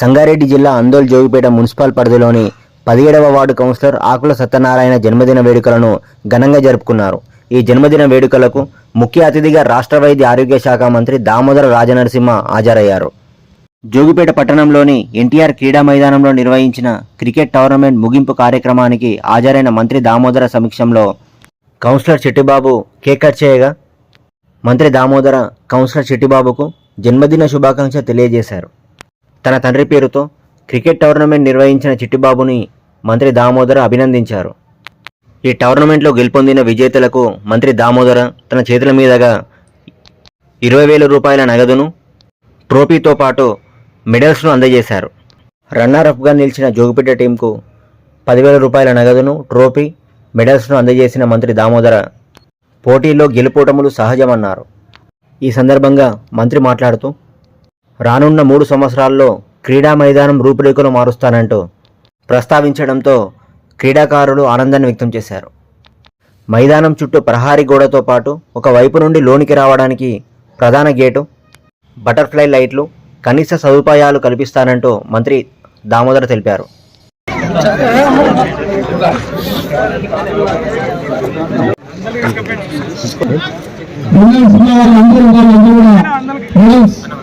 సంగారెడ్డి జిల్లా అందోల్ జోగిపేట మున్సిపల్ పరిధిలోని పదిహేడవ వార్డు కౌన్సిలర్ ఆకుల సత్యనారాయణ జన్మదిన వేడుకలను ఘనంగా జరుపుకున్నారు. ఈ జన్మదిన వేడుకలకు ముఖ్య అతిథిగా రాష్ట్ర వైద్య ఆరోగ్య శాఖ మంత్రి దామోదర రాజనరసింహ హాజరయ్యారు. జోగిపేట పట్టణంలోని ఎన్టీఆర్ క్రీడా మైదానంలో నిర్వహించిన క్రికెట్ టోర్నమెంట్ ముగింపు కార్యక్రమానికి హాజరైన మంత్రి దామోదర సమక్షంలో కౌన్సిలర్ చెట్టిబాబు కేక్ కట్ చేయగా మంత్రి దామోదర కౌన్సిలర్ చెట్టిబాబుకు జన్మదిన శుభాకాంక్ష తెలియజేశారు. తన తండ్రి పేరుతో క్రికెట్ టోర్నమెంట్ నిర్వహించిన చిట్టిబాబుని మంత్రి దామోదర అభినందించారు. ఈ టోర్నమెంట్లో గెలుపొందిన విజేతలకు మంత్రి దామోదర తన చేతుల మీదుగా ఇరవై వేల రూపాయల నగదును ట్రోఫీతో పాటు మెడల్స్ను అందజేశారు. రన్నర్-అప్గా నిలిచిన జోగిపేట టీంకు పదివేల రూపాయల నగదును ట్రోఫీ మెడల్స్ను అందజేసిన మంత్రి దామోదర పోటీల్లో గెలుపోటములు సహజమన్నారు. ఈ సందర్భంగా మంత్రి మాట్లాడుతూ రానున్న మూడు సంవత్సరాల్లో క్రీడా మైదానం రూపురేఖలు మారుస్తానంటూ ప్రస్తావించడంతో క్రీడాకారులు ఆనందాన్ని వ్యక్తం చేశారు. మైదానం చుట్టూ ప్రహారీ గోడతో పాటు ఒక వైపు నుండి లోనికి రావడానికి ప్రధాన గేటు బటర్ఫ్లై లైట్లు కనీస సదుపాయాలు కల్పిస్తానంటూ మంత్రి దామోదర్ తెలిపారు. అందరూ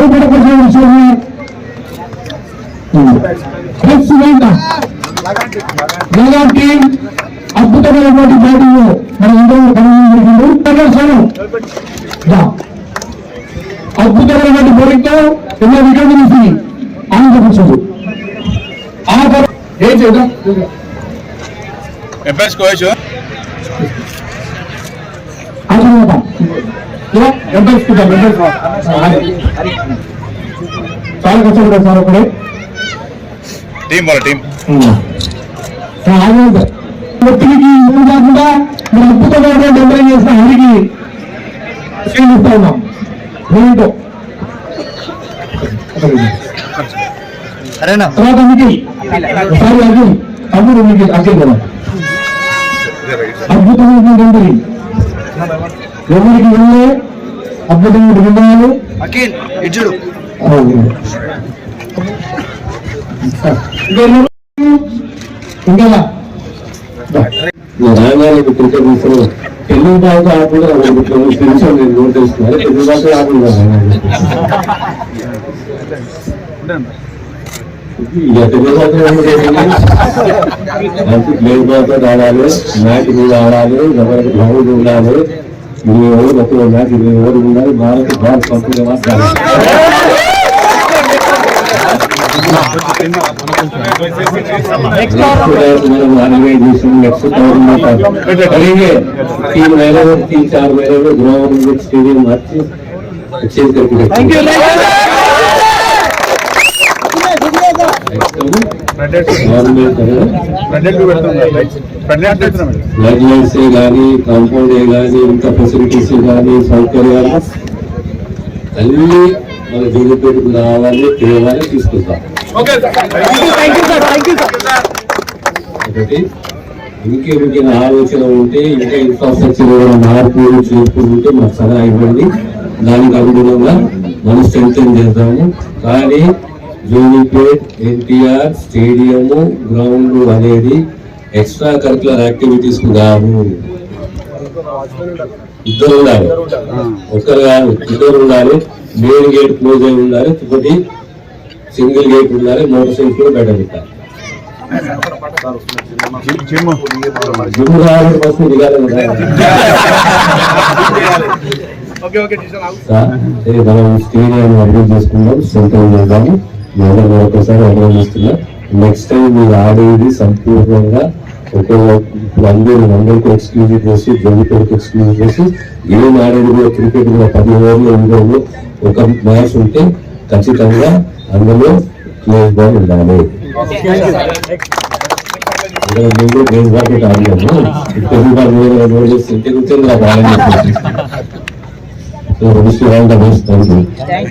కోచ్ భయపడపడిన విషయం మెగా టీం అద్భుతమైనటువంటి బ్యాటింగ్ మన అందరూ కనుగొనగలిగింది అద్భుతమైనటువంటి బౌలింగ్తో ఎన్నో వికెట్లు తీసి ఆనందపరిచింది ఆ తర్వాత ఏం చేద్దాం ఎంపైర్స్ కోచ్ ఆశీర్వాదం ఎంపైర్స్కుంటాం ఎంపైర్స్ చాలా కష్టపడ్డారు సార్ ఒకడే టీం వాళ్ళ టీం ఒత్తిడికి ఏం కాకుండా మీరు అద్భుతమైనటువంటి ఎంపైర్ చేసిన హరికి క్షీణిస్తా ఉన్నాం. ఏంటో తర్వాత నిఖిల్. ఒకసారి అఖిల్. తమ్ముడు నిఖిల్ కదా అద్భుతమైనటువంటి ఎవరికి వెళ్ళే అద్భుతమైన విధానాలు అఖిల్ ఇచ్చుడు ఇంకా రాగానే క్రికెట్ తీసుకుని తెలుగు భాష ఆడకుండా తెలుసు నేను నోట్ చేస్తున్నాను తెలుగు భాష ఆడకుండా ఇక తెలుగు భాష మంచి ప్లేన్ భాష ఆడాలి మ్యాచ్ మీద ఆడాలి ఎవరికి గ్రౌండ్ ఉండాలి ನೀವು ಅವರು ಮತ್ತೆ ಒಂದು ಮ್ಯಾಚ್ ಇದೆ ಓದಿದಾಗ ಭಾರತ ಭಾರತ ಸಂಪೂರ್ಣ ಮಾತ್ರ करेंगे तीन महीने में तीन चार महीने में ग्राउंड स्टेडियम अच्छे करके थैंक यू లైట్ కానీ కాంపౌండ్ కానీ ఇంకా ఫెసిలిటీస్ కానీ సౌకర్యాలు అన్ని మన జోగిపేటకు రావాలి తేవాలి తీసుకుంటాం ఒకటి ఇంకేమికైనా ఆలోచన ఉంటే ఇంకా ఇన్ఫ్రాస్ట్రక్చర్ మార్పులు చేర్పులు ఉంటే మాకు సలహా ఇవ్వండి దానికి అనుగుణంగా మనం స్ట్రెంగ్ చేద్దాము కానీ జోగిపేట్ ఎన్టీఆర్ స్టేడియము గ్రౌండ్ అనేది ఎక్స్ట్రా కరికులర్ యాక్టివిటీస్ కాదు ఇద్దరు ఉండాలి. ఒకరు కాదు ఇద్దరు ఉండాలి. మెయిన్ గేట్ క్లోజ్ అయి ఉండాలి. ఒకటి సింగిల్ గేట్ ఉండాలి. మోటార్ సైకిల్ బయట పెట్టాలి. జిమ్. ఫస్ట్ దిగాలి అదే మనం స్టేడియం అడ్మిట్ చేసుకుందాం సెంటర్ చేద్దాము నేను మరొకసారి అభినందిస్తున్నా నెక్స్ట్ టైం మీరు ఆడేది సంపూర్ణంగా ఒక అందరూ వందలకు ఎక్స్క్లూజివ్ చేసి జోగిపేటకు ఎక్స్క్లూజివ్ చేసి ఏం ఆడేది కూడా క్రికెట్ కూడా పది ఓవర్లు ఎనిమిది ఓవర్లు ఒక మ్యాచ్ ఉంటే ఖచ్చితంగా అందులో క్లోజ్ బాల్ ఉండాలి. నేను గేమ్ బాకెట్ ఆడినాను తెలుగు బాగా నోట్ చేసి ఇంటికి